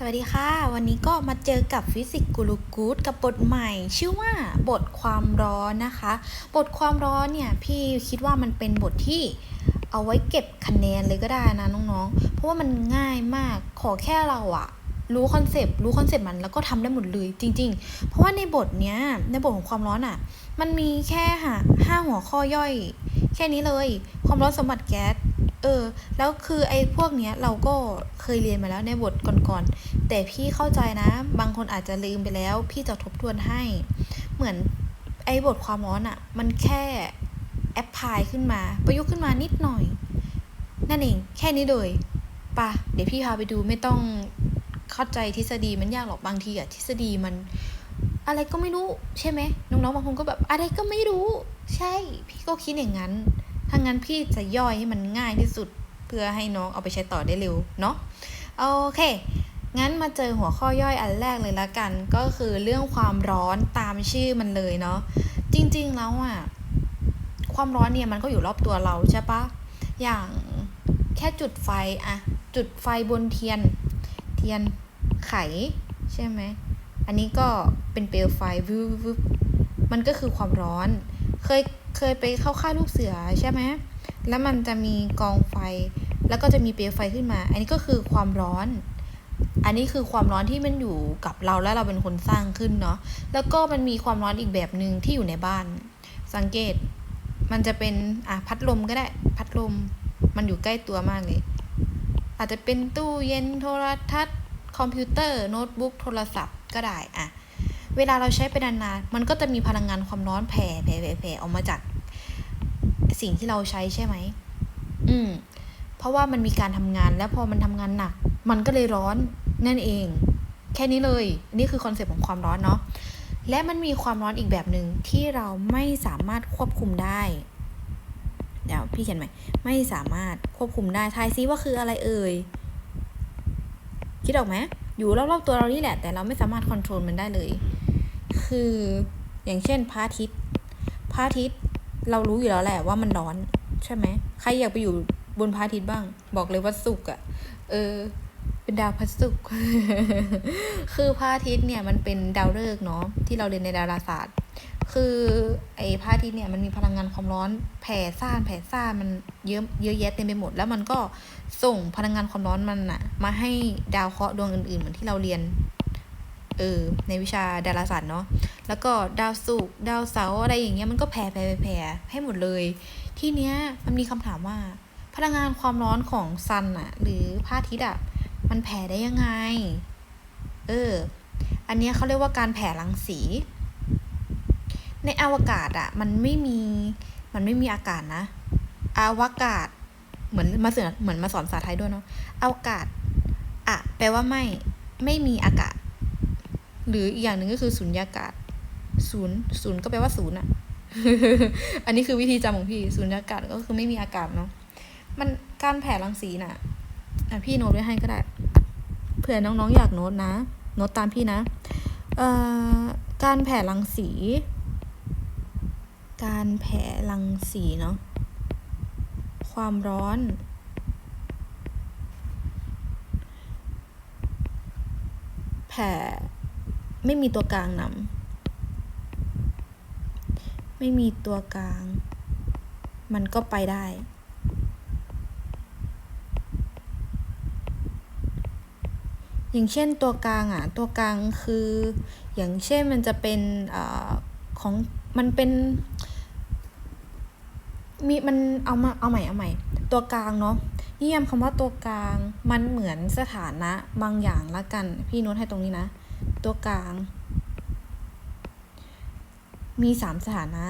สวัสดีค่ะ วันนี้ก็มาเจอกับฟิสิกส์กูรูกูดกับบทใหม่ ชื่อว่าบทความร้อนนะคะ บทความร้อนเนี่ย พี่คิดว่ามันเป็นบทที่เอาไว้เก็บคะแนนเลยก็ได้นะน้องๆ เพราะว่ามันง่ายมากขอแค่เราอะรู้คอนเซปต์รู้คอนเซปต์มันแล้วก็ทำได้หมดเลยจริง ๆ เพราะว่าในบทเนี้ยในบทของความร้อนอะมันมีแค่ห้าหัวข้อย่อย แค่นี้เลย ความร้อนสมบัติแก๊ส เออ แล้วคือไอ้พวกเนี้ยเราก็เคยเรียนมาแล้วในบทก่อนๆ แต่พี่เข้าใจนะ บางคนอาจจะลืมไปแล้ว พี่จะทบทวนให้ เหมือนไอ้บทความร้อนอะมันแค่แอปพลายขึ้นมา ประยุกต์ขึ้นมานิดหน่อย นั่นเอง แค่นี้เลยปะเดี๋ยวพี่พาไปดูไม่ต้องเข้าใจทฤษฎีมันยากหรอกบางทีอะทฤษฎีมัน อะไรก็ไม่รู้ใช่ไหมน้องๆบางคนก็แบบอะไรก็ไม่รู้ ใช่ พี่ก็คิดอย่างนั้น ถ้างั้นพี่จะย่อยให้มันง่ายที่สุดเพื่อให้น้องเอาไปใช้ต่อได้เร็วเนาะโอเค งั้นมาเจอหัวข้อย่อยอันแรกเลยละกัน ก็คือเรื่องความร้อนตามชื่อมันเลยเนาะจริงๆแล้วอะความร้อนเนี่ยมันก็อยู่รอบตัวเราใช่ปะอย่างแค่จุดไฟอะจุดไฟบนเทียน เทียนไขใช่ไหมอันนี้ก็เป็นเปลวไฟวึบวึบมันก็คือความร้อน เคย เคยไปเข้าค่ายลูกเสือใช่ไหมแล้วมันจะมีกองไฟ แล้วก็จะมีเปลวไฟขึ้นมา อันนี้ก็คือความร้อน อันนี้คือความร้อนที่มันอยู่กับเราและเราเป็นคนสร้างขึ้นเนาะ แล้วก็มันมีความร้อนอีกแบบหนึ่งที่อยู่ในบ้าน สังเกต มันจะเป็นอะพัดลมก็ได้ พัดลม มันอยู่ใกล้ตัวมากเลย อาจจะเป็นตู้เย็นโทรทัศน์ คอมพิวเตอร์โน้ตบุ๊กโทรศัพท์ก็ได้อะ เวลาเราใช้ไปนานๆ มันก็จะมีพลังงานความร้อนแผ่แผ่แผ่แผ่ออกมาจากสิ่งที่เราใช้ใช่ไหม อืม เพราะว่ามันมีการทำงานแล้วพอมันทำงานหนัก มันก็เลยร้อนนั่นเอง แค่นี้เลย นี่คือคอนเซปต์ของความร้อนเนาะ และมันมีความร้อนอีกแบบหนึ่งที่เราไม่สามารถควบคุมได้ เดี๋ยวพี่เขียนใหม่ ไม่สามารถควบคุมได้ ทายซิว่าคืออะไรเอ่ย คิดออกไหมอยู่รอบๆตัวเรานี่แหละ แต่เราไม่สามารถควบคุมมันได้เลย คืออย่างเช่นพระอาทิตย์พระอาทิตย์เรารู้อยู่แล้วแหละว่ามันร้อน ใช่ไหมใครอยากไปอยู่บนพระอาทิตย์บ้าง บอกเลยว่าสุกอะ่ะ เออ เป็นดาวพระศุกร์คือพระอาทิตย์เนี่ยมันเป็นดาวฤกษ์เนาะที่เราเรียนในดาราศาสตร์ คือไอ้พระอาทิตย์เนี่ยมันมีพลังงานความร้อนแผ่ซ่านแผ่ซ่านมันเยอะเยอะแยะเต็มไปหมด แล้วมันก็ส่งพลังงานความร้อนมันอะมาให้ดาวเคราะห์ดวงอื่นๆเหมือนที่เราเรียน เออ ในวิชาดาราศาสตร์เนาะ แล้วก็ดาวศุกร์ดาวเสาร์อะไรอย่างเงี้ยมันก็แผ่แผ่แผ่ให้หมดเลย ที่เนี้ยมันมีคำถามว่า พลังงานความร้อนของซันอะหรือพระอาทิตย์อะมันแผ่ได้ยังไง เออ อันเนี้ยเขาเรียกว่าการแผ่รังสี ในอวกาศอะมันไม่มี มันไม่มีอากาศนะ อวกาศ เหมือนมาเสอนเหมือนมาสอนภาษาไทยด้วยเนาะ อวกาศอะแปลว่าไม่ ไม่มีอากาศ หรืออีกอย่างหนึ่งก็คือสุญญากาศศูนย์ศูนย์ก็แปลว่าศูนย์อะอันนี้คือวิธีจำของพี่สุญญากาศก็คือไม่มีอากาศเนาะ มันการแผ่รังสีน่ะอะพี่โน้ตไว้ให้ก็ได้ เผื่อน้องๆอยากโน้ตนะ โน้ตตามพี่นะ เอ่อ การแผ่รังสี การแผ่รังสีเนาะ ความร้อน แผ่ ไม่มีตัวกลางนำไม่มีตัวกลาง มันก็ไปได้ อย่างเช่นตัวกลางอะ ตัวกลางคือ อย่างเช่นมันจะเป็นอของมันเป็นมีมันเอามาเอาใหม่เอาใหม่ ตัวกลางเนาะนิยามคำว่าตัวกลางมันเหมือนสถานะบางอย่างละกัน พี่น้ตให้ตรงนี้นะ ตัวกลาง มีสามสถานะ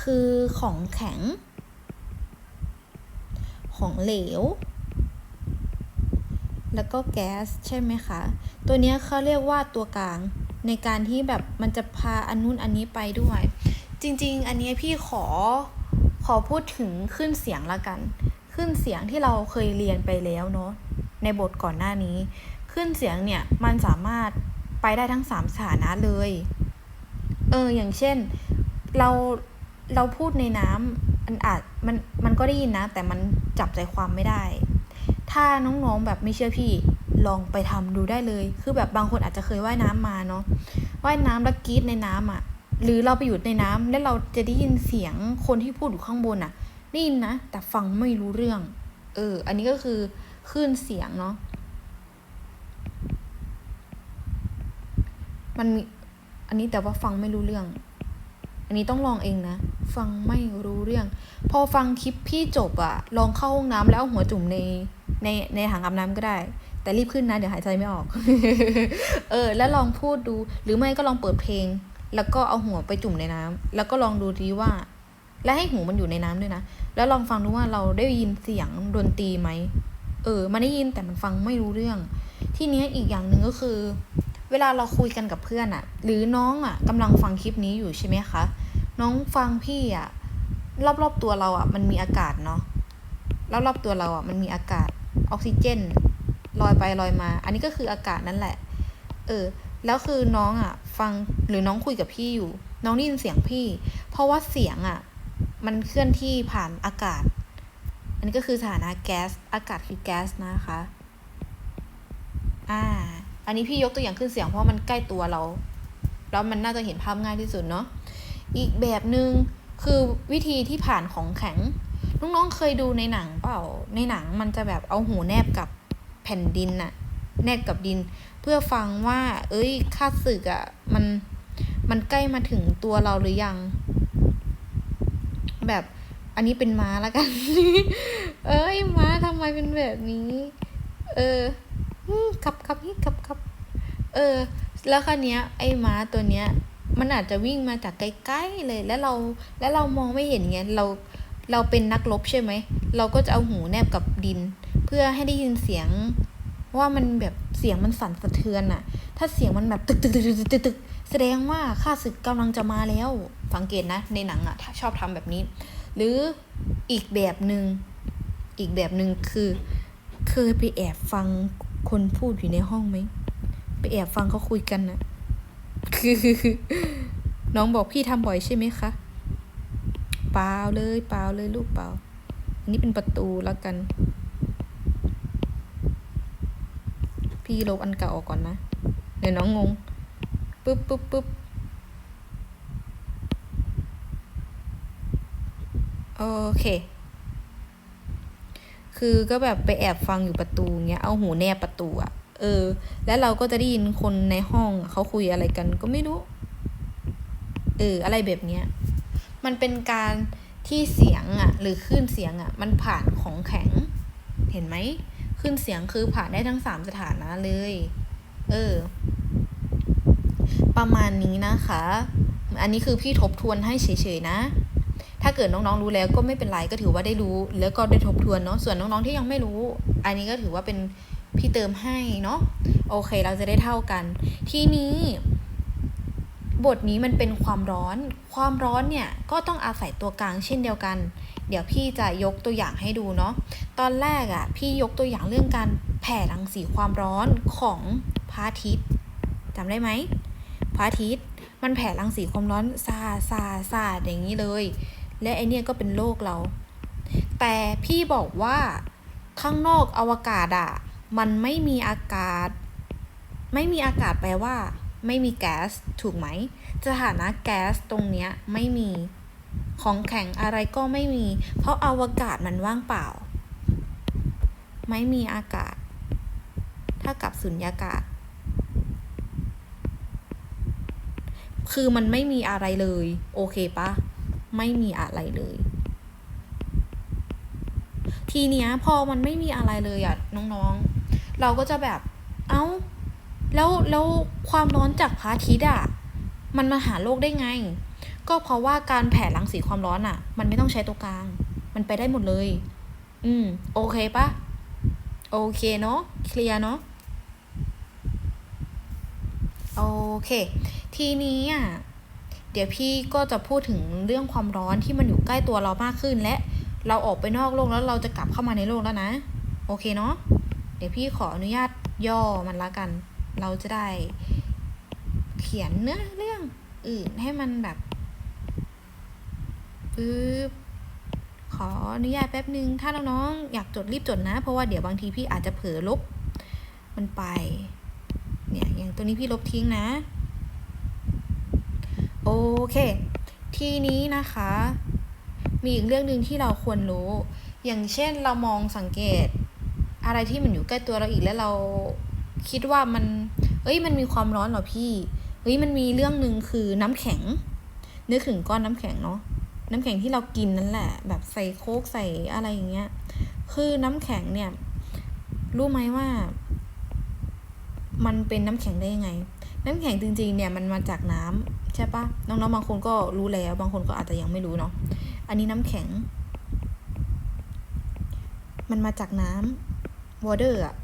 คือของแข็ง ของเหลว แล้วก็แก๊สใช่ไหมคะ ตัวนี้เขาเรียกว่าตัวกลางในการที่แบบมันจะพาอันนู้นอันนี้ไปด้วย จริง ๆ อันนี้พี่ขอขอพูดถึงขึ้นเสียงละกัน ขึ้นเสียงที่เราเคยเรียนไปแล้วเนาะในบทก่อนหน้านี้ ขึ้นเสียงเนี่ยมันสามารถไปได้ทั้งสามสถานะเลย เออ อย่างเช่น เราเราพูดในน้ำมันอาจมันมันก็ได้ยินนะ แต่มันจับใจความไม่ได้ ถ้าน้องๆแบบไม่เชื่อพี่ลองไปทำดูได้เลย คือแบบบางคนอาจจะเคยว่ายน้ำมาเนาะ ว่ายน้ำแล้วกรีดในน้ำอะ หรือเราไปอยู่ในน้ำแล้วเราจะได้ยินเสียงคนที่พูดอยู่ข้างบนอะ ได้ยินนะ แต่ฟังไม่รู้เรื่อง เออ อันนี้ก็คือคลื่นเสียงเนาะ มันมีอันนี้แต่ว่าฟังไม่รู้เรื่อง อันนี้ต้องลองเองนะ ฟังไม่รู้เรื่อง พอฟังคลิปพี่จบอะลองเข้าห้องน้ำแล้วเอาหัวจุ่มในในในถังอาบน้ำก็ได้ แต่รีบขึ้นนะ เดี๋ยวหายใจไม่ออก เออ แล้วลองพูดดู หรือไม่ก็ลองเปิดเพลง แล้วก็เอาหัวไปจุ่มในน้ำแล้วก็ลองดูดีว่า และให้หูมันอยู่ในน้ำด้วยนะ แล้วลองฟังดูว่าเราได้ยินเสียงดนตรีไหม เออ มันได้ยินแต่มันฟังไม่รู้เรื่อง ที่เนี้ยอีกอย่างหนึ่งก็คือ เวลาเราคุยกันกับเพื่อนอะหรือน้องอะกำลังฟังคลิปนี้อยู่ใช่ไหมคะ น้องฟังพี่อะรอบๆตัวเราอะมันมีอากาศเนาะรอบๆตัวเราอะมันมีอากาศออกซิเจนลอยไปลอยมา อันนี้ก็คืออากาศนั่นแหละ เออ แล้วคือน้องอะฟังหรือน้องคุยกับพี่อยู่ น้องได้ยินเสียงพี่ เพราะว่าเสียงอะมันเคลื่อนที่ผ่านอากาศ อันนี้ก็คือสถานะแก๊ส อากาศคือแก๊สนะคะ อ่า อันนี้พี่ยกตัวอย่างขึ้นเสียงเพราะมันใกล้ตัวเรา แล้วมันน่าจะเห็นภาพง่ายที่สุดเนาะ อีกแบบหนึ่งคือวิธีที่ผ่านของแข็ง น้องๆเคยดูในหนังเปล่า ในหนังมันจะแบบเอาหูแนบกับแผ่นดินน่ะ แนบกับดิน เพื่อฟังว่า เอ้ยค่าศึกอะ่ะ มัน มันใกล้มาถึงตัวเราหรือยัง แบบอันนี้เป็นม้าแล้วกัน เอ้ยม้าทำไมเป็นแบบนี้ เออ ขับขับนี่ขับขับเออ แล้วคันนี้ย ไอ้ม้าตัวเนี้ย มันอาจจะวิ่งมาจากใกล้ๆเลย แล้วเราแล้วเรามองไม่เห็นไงเราเราเป็นนักรบใช่ไหม เราก็จะเอาหูแนบกับดิน เพื่อให้ได้ยินเสียง ว่ามันแบบเสียงมันสั่นสะเทือนอะถ้าเสียงมันแบบตึกตึกตึกตึกตึกตึกแสดงว่าข้าศึกกำลังจะมาแล้ว สังเกตนะ ในหนังอะชอบทำแบบนี้ หรืออีกแบบหนึ่งอีกแบบหนึ่งคือ เคยไปแอบฟัง คนพูดอยู่ในห้องไหม ไปแอบฟังเขาคุยกันนะคือน้องบอกพี่ทำบ่อยใช่ไหมคะเปล่าเลยเปล่าเลยลูกเปล่าอันนี้เป็นประตูแล้วกัน พี่ลบอันเก่าออกก่อนนะ เดี๋ยวน้องงงปึ๊บปึ๊บปึ๊บโอเค คือก็แบบไปแอบฟังอยู่ประตูเงี้ยเอาหูแนบประตูอะเออ แล้วเราก็จะได้ยินคนในห้องเขาคุยอะไรกันก็ไม่รู้ เออ อะไรแบบเนี้ย มันเป็นการที่เสียงอะหรือคลื่นเสียงอะมันผ่านของแข็ง เห็นไหมคลื่นเสียงคือผ่านได้ทั้งสามสถานะเลย เออ ประมาณนี้นะคะ อันนี้คือพี่ทบทวนให้เฉยๆนะ ถ้าเกิดน้องๆรู้แล้วก็ไม่เป็นไรก็ถือว่าได้รู้ แล้วก็ได้ทบทวนเนาะส่วนน้องๆที่ยังไม่รู้ อันนี้ก็ถือว่าเป็นพี่เติมให้เนาะโอเคเราจะได้เท่ากัน ทีนี้ บทนี้มันเป็นความร้อน ความร้อนเนี่ยก็ต้องอาศัยตัวกลางเช่นเดียวกัน เดี๋ยวพี่จะยกตัวอย่างให้ดูเนาะตอนแรกอะ่ะพี่ยกตัวอย่างเรื่องการแผ่รังสีความร้อนของพระอาทิตย์จำได้ไหมพระอาทิตย์มันแผ่รังสีความร้อนซาซาซาอย่างนี้เลย และไอเนี่ยก็เป็นโลกเรา แต่พี่บอกว่าข้างนอกอวกาศอะ่ะมันไม่มีอากาศ ไม่มีอากาศแปลว่า ไม่มีแก๊สถูกไหมสถานะแก๊สตรงเนี้ยไม่มีของแข็งอะไรก็ไม่มี เพราะอวกาศมันว่างเปล่า ไม่มีอากาศ ถ้ากับสุญญากาศ คือมันไม่มีอะไรเลย โอเคปะ ไม่มีอะไรเลย ทีเนี้ยพอมันไม่มีอะไรเลยอะน้องๆ เราก็จะแบบ เอ้า แล้วแล้วความร้อนจากพระอาทิตย์อะมันมาหาโลกได้ไง ก็เพราะว่าการแผ่รังสีความร้อนอะมันไม่ต้องใช้ตัวกลาง มันไปได้หมดเลย อืม โอเคปะโอเคเนาะเคลียร์เนาะโอเค ทีนี้อะ เดี๋ยวพี่ก็จะพูดถึงเรื่องความร้อนที่มันอยู่ใกล้ตัวเรามากขึ้น และเราออกไปนอกโลกแล้วเราจะกลับเข้ามาในโลกแล้วนะ โอเคเนาะเดี๋ยวพี่ขออนุญาตย่อมันละกัน เราจะได้ เขียนเนื้อเรื่องอื่นให้มันแบบปึ๊บขออนุญาตแป๊บนึง ถ้าน้องๆอยากจดรีบจดนะ เพราะว่าเดี๋ยวบางทีพี่อาจจะเผลอลบมันไป เนี่ยอย่างตัวนี้พี่ลบทิ้งนะ โอเค ทีนี้นะคะ มีอีกเรื่องหนึ่งที่เราควรรู้ อย่างเช่นเรามองสังเกต อะไรที่มันอยู่ใกล้ตัวเราอีกแล้วเราคิดว่ามัน เอ้ย มันมีความร้อนเหรอพี่เฮ้ย มันมีเรื่องหนึ่งคือน้ำแข็ง นึกถึงก้อนน้ำแข็งเนาะ น้ำแข็งที่เรากินนั่นแหละ แบบใส่โค้กใส่อะไรอย่างเงี้ย คือน้ำแข็งเนี่ย รู้ไหมว่า มันเป็นน้ำแข็งได้ยังไง น้ำแข็งจริงๆ เนี่ยมันมาจากน้ำ ใช่ปะน้องๆบางคนก็รู้แล้ว บางคนก็อาจจะยังไม่รู้เนาะอันนี้น้ำแข็ง มันมาจากน้ำ water อะ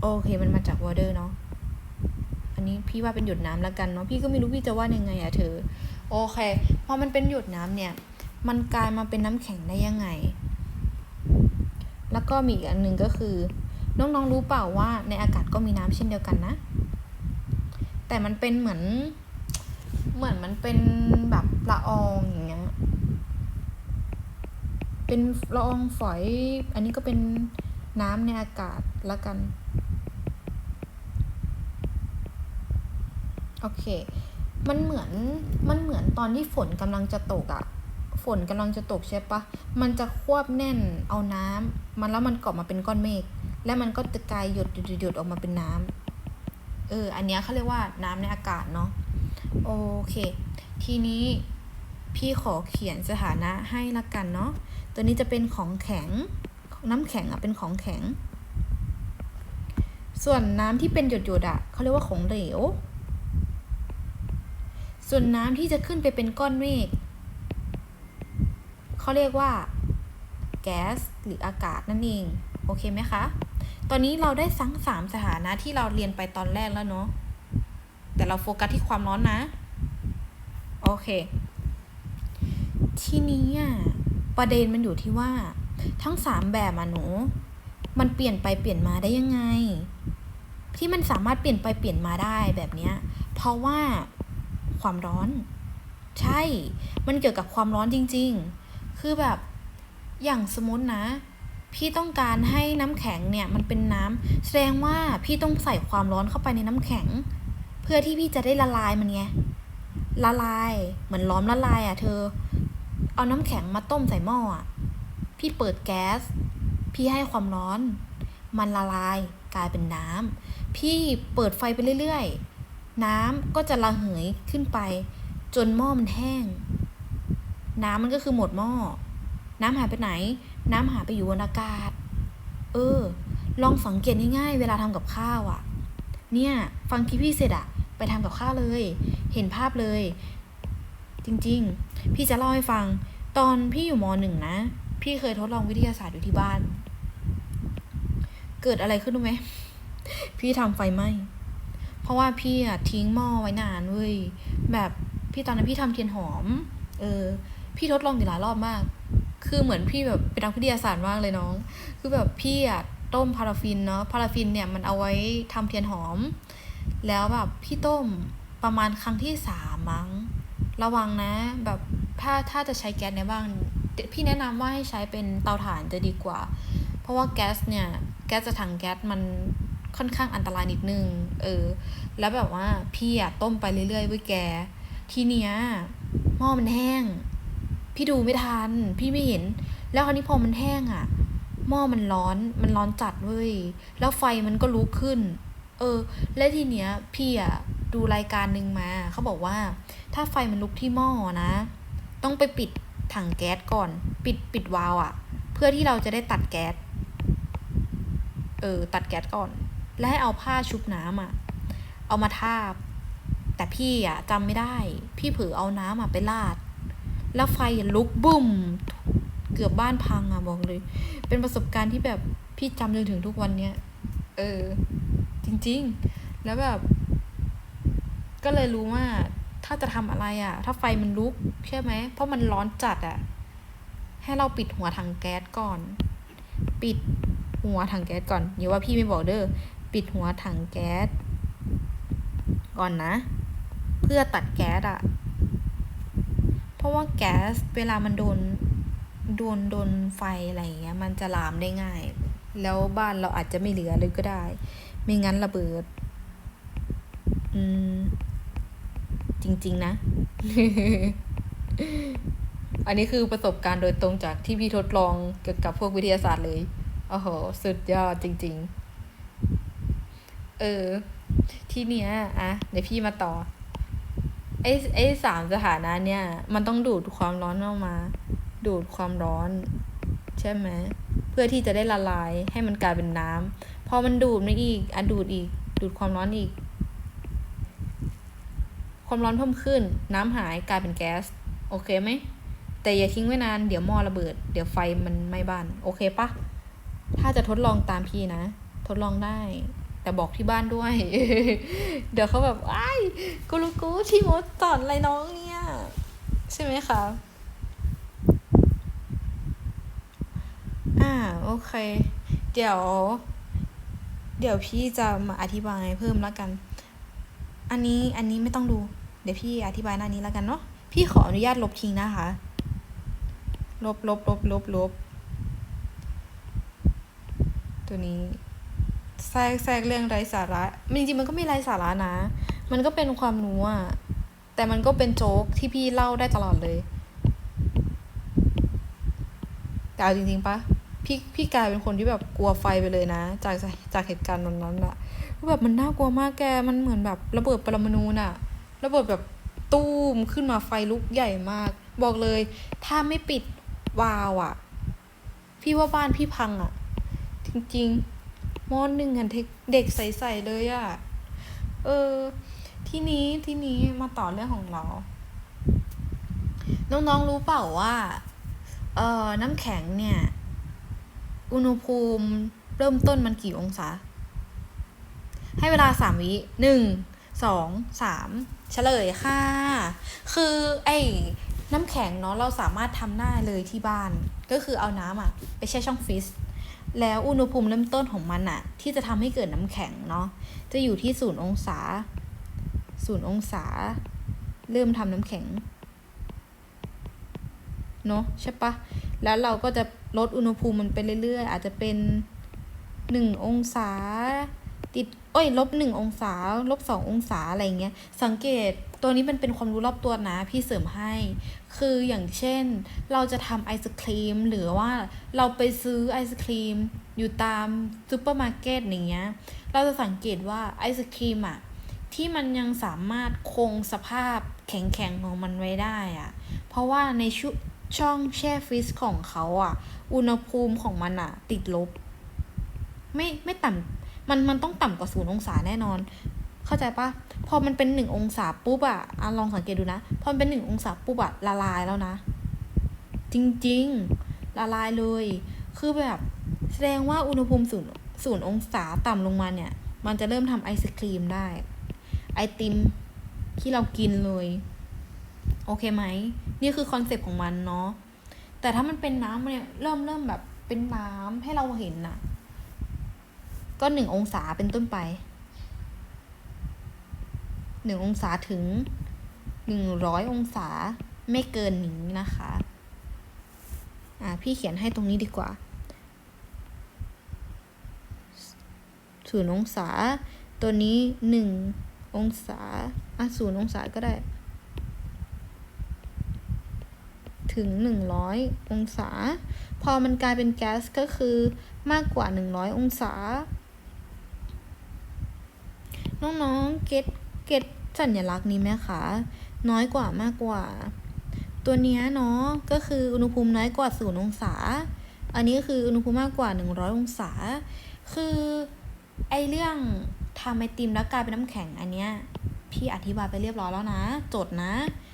โอเคมันมาจาก water เนาะอันนี้พี่ว่าเป็นหยดน้ำแล้วกันเนาะพี่ก็ไม่รู้พี่จะว่ายังไงอะเธอ โอเคพอมันเป็นหยดน้ำเนี่ย มันกลายมาเป็นน้ำแข็งได้ยังไง แล้วก็มีอีกอันหนึ่งก็คือ น้องๆรู้เปล่าว่าในอากาศก็มีน้ำเช่นเดียวกันนะ แต่มันเป็นเหมือน เหมือนมันเป็นแบบละอองอย่างเงี้ย เป็นละอองฝอย อันนี้ก็เป็นน้ำในอากาศละกัน โอเค มันเหมือน มันเหมือนตอนที่ฝนกำลังจะตกอะฝนกำลังจะตกใช่ปะ มันจะควบแน่นเอาน้ำมันแล้วมันเกาะมาเป็นก้อนเมฆ แล้วมันก็จะกลายหยดหยดหยดหยดออกมาเป็นน้ำ เออ อันเนี้ยเขาเรียกว่าน้ำในอากาศเนาะ โอเค ทีนี้พี่ขอเขียนสถานะให้ละกันเนาะ ตัวนี้จะเป็นของแข็ง น้ำแข็งอะเป็นของแข็ง ส่วนน้ำที่เป็นหยดๆอะเขาเรียกว่าของเหลว ส่วนน้ำที่จะขึ้นไปเป็นก้อนเมฆเขาเรียกว่าแก๊สหรืออากาศนั่นเอง โอเคไหมคะ ตอนนี้เราได้ทั้งสามสถานะที่เราเรียนไปตอนแรกแล้วเนาะ แต่เราโฟกัสที่ความร้อนนะ โอเค ทีนี้อะประเด็นมันอยู่ที่ว่า ทั้งสามแบบอะหนู มันเปลี่ยนไปเปลี่ยนมาได้ยังไง ที่มันสามารถเปลี่ยนไปเปลี่ยนมาได้แบบเนี้ย เพราะว่าความร้อน ใช่ มันเกี่ยวกับความร้อนจริง ๆ คือแบบอย่างสมมตินะ พี่ต้องการให้น้ำแข็งเนี่ยมันเป็นน้ำแสดงว่าพี่ต้องใส่ความร้อนเข้าไปในน้ำแข็ง เพื่อที่พี่จะได้ละลายมันไงละลายเหมือนล้อมละลายอะเธอ เอาน้ำแข็งมาต้มใส่หม้ออะพี่เปิดแก๊ส พี่ให้ความร้อน มันละลายกลายเป็นน้ำพี่เปิดไฟไปเรื่อยๆ น้ำก็จะระเหยขึ้นไป จนหม้อมันแห้ง น้ำมันก็คือหมดหม้อน้ำหายไปไหน น้ำหายไปอยู่บนอากาศ เออ ลองสังเกตง่ายๆ เวลาทำกับข้าวอะ่ะ เนี่ย ฟังคลิปพี่เสร็จอะไปทำกับข้าวเลย เห็นภาพเลย จริงๆ พี่จะเล่าให้ฟัง ตอนพี่อยู่มหนึ่งนะ พี่เคยทดลองวิทยาศาสตร์อยู่ที่บ้าน เกิดอะไรขึ้นรู้ไหม พี่ทำไฟไหม้ เพราะว่าพี่อะทิ้งหม้อไว้นานเว้ย แบบพี่ตอนนั้นพี่ทำเทียนหอม เออ พี่ทดลองอยู่หลายรอบมาก คือเหมือนพี่แบบเป็นนักวิทยาศาสตร์มากเลยน้อง คือแบบพี่อะต้มพาราฟินเนาะ พาราฟินเนี่ยมันเอาไว้ทำเทียนหอม แล้วแบบพี่ต้มประมาณครั้งที่สามมั้ง ระวังนะ แบบถ้าถ้าจะใช้แก๊สในบ้านพี่แนะนำว่าให้ใช้เป็นเตาถ่านจะดีกว่า เพราะว่าแก๊สเนี่ยแก๊สจากถังแก๊สมันค่อนข้างอันตรายนิดนึง เออ แล้วแบบว่าพี่อะต้มไปเรื่อยๆเว้ยแก ทีเนี้ยหม้อมันแห้ง พี่ดูไม่ทัน พี่ไม่เห็น แล้วคราวนี้พอมันแห้งอะหม้อมันร้อน มันร้อนจัดเว้ย แล้วไฟมันก็ลุกขึ้น เออ และทีเนี้ย พี่อะดูรายการหนึ่งมา เขาบอกว่า ถ้าไฟมันลุกที่หม้อนะ ต้องไปปิดถังแก๊สก่อน ปิดปิดวาล์วอะเพื่อที่เราจะได้ตัดแก๊ส เออ ตัดแก๊สก่อน และให้เอาผ้าชุบน้ำอะเอามาทาบ แต่พี่อะจำไม่ได้ พี่เผลอเอาน้ำอะไปราด แล้วไฟลุกบุ้มเกือบบ้านพังอะบอกเลย เป็นประสบการณ์ที่แบบพี่จำจนถึงทุกวันเนี้ย เออ จริง ๆ แล้วแบบ ก็เลยรู้ว่า ถ้าจะทำอะไรอะ่ะถ้าไฟมันลุกใช่ไหม เพราะมันร้อนจัดอะ่ะให้เราปิดหัวถังแก๊สก่อน ปิดหัวถังแก๊สก่อนอย่าว่าพี่ไม่บอกเด้อ ปิดหัวถังแก๊สก่อนนะ เพื่อตัดแก๊สอะ่ะ ราะว่าแก๊สเวลามันโดนโดนโดนไฟอะไรอย่างเงี้ย มันจะลามได้ง่าย แล้วบ้านเราอาจจะไม่เหลือเลยก็ได้ ไม่งั้นระเบิด อืม จริง ๆ นะ อันนี้คือประสบการณ์โดยตรงจากที่พี่ทดลองเกี่ยวกับพวกวิทยาศาสตร์เลยโอ้โห สุดยอดจริง ๆ เออ ที่เนี้ยอะเดี๋ยวพี่มาต่อ ไอ้ไอ้สามสถานะเนี่ย มันต้องดูดความร้อนออกมา ดูดความร้อน ใช่ไหมเพื่อที่จะได้ละลายให้มันกลายเป็นน้ำพอมันดูดมาอีกอะดูดอีก ดูดความร้อนอีก ความร้อนเพิ่มขึ้น น้ำหายกลายเป็นแก๊ส โอเคไหมแต่อย่าทิ้งไว้นานเดี๋ยวหม้อระเบิด เดี๋ยวไฟมันไหม้บ้าน โอเคปะถ้าจะทดลองตามพี่นะ ทดลองได้ แต่บอกที่บ้านด้วย เดี๋ยวเขาแบบไอ้กูรู้กูที่มดสอนอะไรน้องเนี่ย ใช่ไหมคะอ่าโอเค เดี๋ยว เดี๋ยวพี่จะมาอธิบายเพิ่มแล้วกัน อันนี้อันนี้ไม่ต้องดู เดี๋ยวพี่อธิบายหน้านี้แล้วกันเนาะพี่ขออนุญาตลบทิ้งนะคะ ลบลบลบลบลบตัวนี้ แทรกแทรกเรื่องไร้สาระมันจริงๆมันก็ไม่ไร้สาระนะ มันก็เป็นความรู้อะแต่มันก็เป็นโจ๊กที่พี่เล่าได้ตลอดเลย แต่เอาจริง ๆปะพี่พี่กลายเป็นคนที่แบบกลัวไฟไปเลยนะ จากจากเหตุการณ์นั้นนั้นอะแบบมันน่ากลัวมากแก มันเหมือนแบบระเบิดปรมาณูน่ะ ระเบิดแบบตู้มขึ้นมาไฟลุกใหญ่มาก บอกเลย ถ้าไม่ปิดวาล์วอะพี่ว่าบ้านพี่พังอะจริง ๆ มอหนึ่งอะเด็กใสๆเลยอะเออ ที่นี้ที่นี้มาต่อเรื่องของเรา น้องๆรู้เปล่าว่า เอ่อ น้ำแข็งเนี่ย อุณหภูมิเริ่มต้นมันกี่องศา ให้เวลาสามวิหนึ่งสองสามเฉลยค่ะ คือไอ้น้ำแข็งเนาะเราสามารถทำได้เลยที่บ้าน ก็คือเอาน้ำอะไปแช่ช่องฟรีซ แล้วอุณหภูมิเริ่มต้นของมันอะที่จะทำให้เกิดน้ำแข็งเนาะจะอยู่ที่ศูนย์องศาศูนย์องศา เริ่มทำน้ำแข็งเนาะใช่ปะแล้วเราก็จะลดอุณหภูมิมันไปเรื่อยๆ อาจจะเป็นหนึ่งองศา ติดเอ้ยลบหนึ่งองศา ลบสององศาอะไรเงี้ย สังเกต ตัวนี้มันเป็นความรู้รอบตัวนะพี่เสริมให้ คืออย่างเช่น เราจะทำไอศครีม หรือว่าเราไปซื้อไอศครีม อยู่ตามซูเปอร์มาร์เก็ตอย่างเงี้ย เราจะสังเกตว่าไอศครีมอะที่มันยังสามารถคงสภาพแข็งๆของมันไว้ได้อะเพราะว่าในชุช่องแช่ฟรีซของเขาอะอุณหภูมิของมันอะติดลบ ไม่ไม่ต่ำมันมันต้องต่ำกว่าศูนย์องศาแน่นอน เข้าใจปะพอมันเป็นหนึ่งองศาปุ๊บอะอะลองสังเกตดูนะ พอมันเป็นหนึ่งองศาปุ๊บอะละลายแล้วนะ จริงๆ ละลายเลย คือแบบแสดงว่าอุณหภูมิศูนย์ศูนย์องศาต่ำลงมาเนี่ย มันจะเริ่มทำไอศครีมได้ ไอติมที่เรากินเลย โอเคไหม นี่คือคอนเซปต์ของมันเนาะ แต่ถ้ามันเป็นน้ำเนี่ยเริ่มเริ่มแบบเป็นน้ำให้เราเห็นน่ะ ก็หนึ่งองศาเป็นต้นไป หนึ่งองศาถึงหนึ่งร้อยองศาไม่เกินนี้นะคะอ่าพี่เขียนให้ตรงนี้ดีกว่าศูนย์องศา ตัวนี้หนึ่งองศา อะศูนย์องศาก็ได้ ถึง100อยองศา พอมันกลายเป็นแก๊สก็คือมากกว่า100องศา น้องๆเก็ต เก็ตสัญลักษณ์นี้ไหมคะ น้อยกว่ามากกว่า ตัวนี้เนาะก็คืออุณหภูมิน้อยกว่า0องศา อันนี้คืออุณหภูมิมากกว่า 100 องศา คือไอเรื่องทำไอติมแล้วกลายเป็นน้ำแข็งอันเนี้ยพี่อธิบายไปเรียบร้อยแล้วนะ จดนะ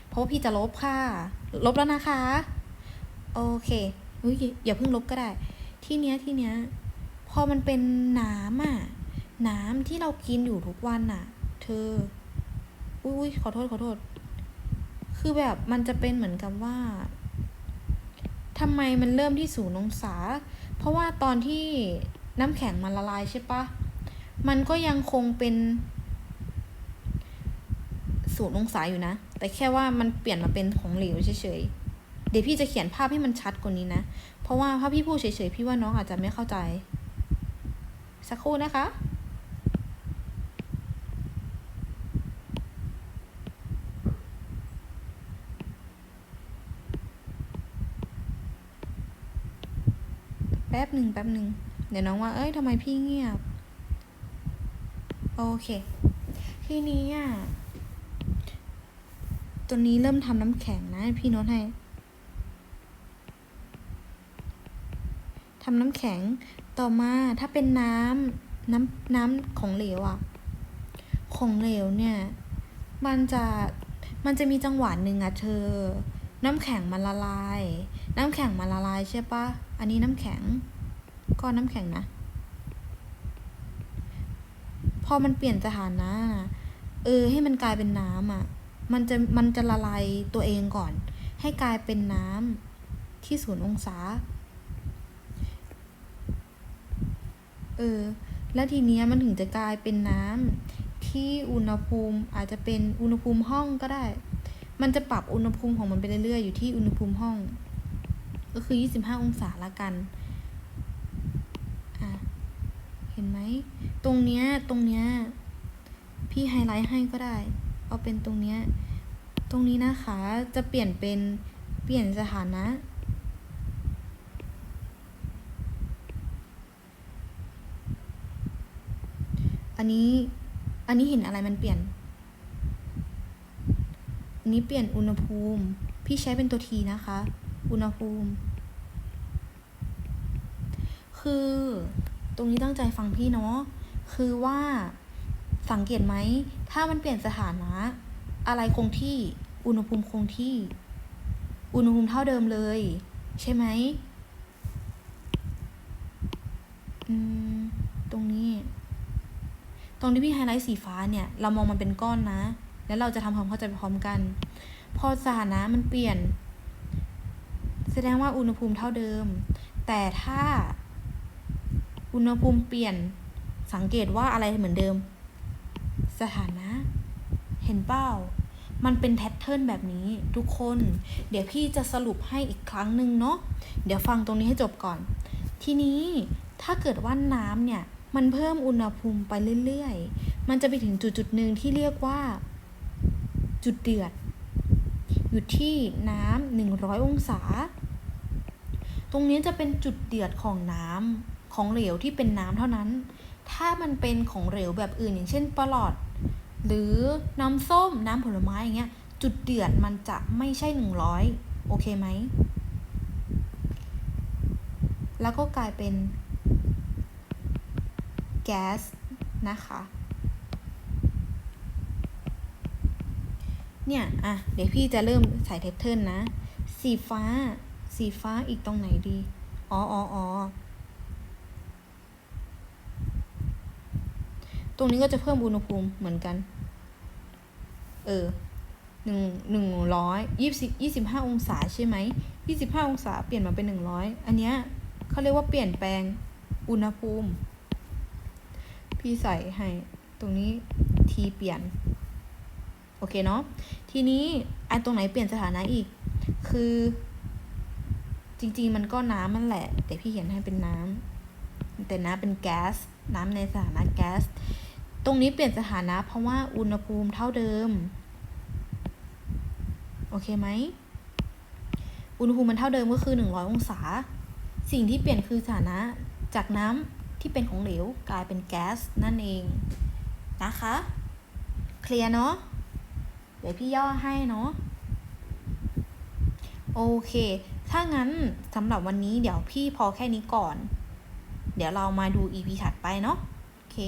เพราะว่าพี่จะลบค่ะ ลบแล้วนะคะ โอเคอุ้ยอย่าเพิ่งลบก็ได้ ที่เนี้ยที่เนี้ยพอมันเป็นน้ำอะ น้ำที่เรากินอยู่ทุกวันอะ เธอ อุ้ยขอโทษขอโทษ คือแบบมันจะเป็นเหมือนกับว่าทำไมมันเริ่มที่ศูนย์องศา เพราะว่าตอนที่น้ำแข็งมันละลายใช่ปะมันก็ยังคงเป็นศูนย์องศาอยู่นะ แต่แค่ว่ามันเปลี่ยนมาเป็นของเหลวเฉยๆ เดี๋ยวพี่จะเขียนภาพให้มันชัดกว่านี้นะ เพราะว่าถ้าพี่พูดเฉยๆ พี่ว่าน้องอาจจะไม่เข้าใจ สักครู่นะคะ แป๊บหนึ่งแป๊บหนึ่งเดี๋ยวน้องว่า เอ้ยทำไมพี่เงียบ โอเค ทีนี้อะตัวนี้เริ่มทำน้ำแข็งนะ พี่โน้ตให้ทำน้ำแข็งต่อมาถ้าเป็นน้ำน้ำน้ำของเหลวอะของเหลวเนี่ย มันจะมันจะมีจังหวะหนึ่งอะเธอ น้ำแข็งมันละลาย น้ำแข็งมันละลายใช่ปะอันนี้น้ำแข็ง ก้อนน้ำแข็งนะ พอมันเปลี่ยนสถานะเออ ให้มันกลายเป็นน้ำอะ มันจะมันจะละลายตัวเองก่อน ให้กลายเป็นน้ำที่ศูนย์องศา เออ แล้วทีเนี้ยมันถึงจะกลายเป็นน้ำที่อุณหภูมิอาจจะเป็นอุณหภูมิห้องก็ได้ มันจะปรับอุณหภูมิของมันไปเรื่อยๆอยู่ที่อุณหภูมิห้อง ก็คือ 25 องศาละกันอะเห็นไหม ตรงเนี้ย ตรงเนี้ย พี่ไฮไลท์ให้ก็ได้ เอาเป็นตรงเนี้ย ตรงนี้นะคะ จะเปลี่ยนเป็น เปลี่ยนสถานะอันนี้ อันนี้เห็นอะไรมันเปลี่ยน อันนี้เปลี่ยนอุณหภูมิ พี่ใช้เป็นตัวทีนะคะ อุณหภูมิ คือตรงนี้ตั้งใจฟังพี่เนาะ คือว่าสังเกตไหม ถ้ามันเปลี่ยนสถานะ อะไรคงที่ อุณหภูมิคงที่ อุณหภูมิเท่าเดิมเลย ใช่ไหมอืม ตรงนี้ ตรงที่พี่ไฮไลท์สีฟ้าเนี่ย เรามองมันเป็นก้อนนะ แล้วเราจะทำความเข้าใจไปพร้อมกัน พอสถานะมันเปลี่ยน แสดงว่าอุณหภูมิเท่าเดิม แต่ถ้า อุณหภูมิเปลี่ยนสังเกตว่าอะไรเหมือนเดิม สถานะ เห็นเป้ามันเป็นแพทเทิร์นแบบนี้ทุกคน เดี๋ยวพี่จะสรุปให้อีกครั้งหนึ่งเนาะ เดี๋ยวฟังตรงนี้ให้จบก่อน ทีนี้ถ้าเกิดว่าน้ำเนี่ย มันเพิ่มอุณหภูมิไปเรื่อยๆ มันจะไปถึงจุดจุดหนึ่งที่เรียกว่า จุดเดือด อยู่ที่น้ำหนึ่งร้อยองศา ตรงนี้จะเป็นจุดเดือดของน้ำของเหลวที่เป็นน้ำเท่านั้น ถ้ามันเป็นของเหลวแบบอื่นอย่างเช่นปลอด หรือน้ำส้มน้ำผลไม้อย่างเงี้ย จุดเดือดมันจะไม่ใช่หนึ่งร้อยโอเคไหม แล้วก็กลายเป็นแก๊สนะคะ เนี่ย อะ เดี๋ยวพี่จะเริ่มใส่เทปเทิร์นนะ สีฟ้า สีฟ้าอีกตรงไหนดี อ๋ออ๋อออตรงนี้ก็จะเพิ่มอุณหภูมิเหมือนกัน เออหนึ่งหนึ่งร้อยยี่สิบยี่สิบห้าองศาใช่ไหมยี่สิบห้าองศาเปลี่ยนมาเป็นหนึ่งร้อยอันเนี้ยเขาเรียกว่าเปลี่ยนแปลงอุณหภูมิ พี่ใส่ให้ ตรงนี้ทีเปลี่ยน โอเคเนาะ ทีนี้อันตรงไหนเปลี่ยนสถานะอีก คือ จริง ๆ มันก็น้ำมันแหละ แต่พี่เขียนให้เป็นน้ำแต่น้ำเป็นแก๊ส น้ำในสถานะแก๊ส ตรงนี้เปลี่ยนสถานะเพราะว่าอุณหภูมิเท่าเดิม โอเคไหม อุณหภูมิมันเท่าเดิมก็คือหนึ่งร้อยองศา สิ่งที่เปลี่ยนคือสถานะจากน้ำที่เป็นของเหลวกลายเป็นแก๊สนั่นเองนะคะ เคลียร์เนาะ เดี๋ยวพี่ย่อให้เนาะ โอเค ถ้างั้นสำหรับวันนี้เดี๋ยวพี่พอแค่นี้ก่อน เดี๋ยวเรามาดู EP ถัดไปเนาะโอเค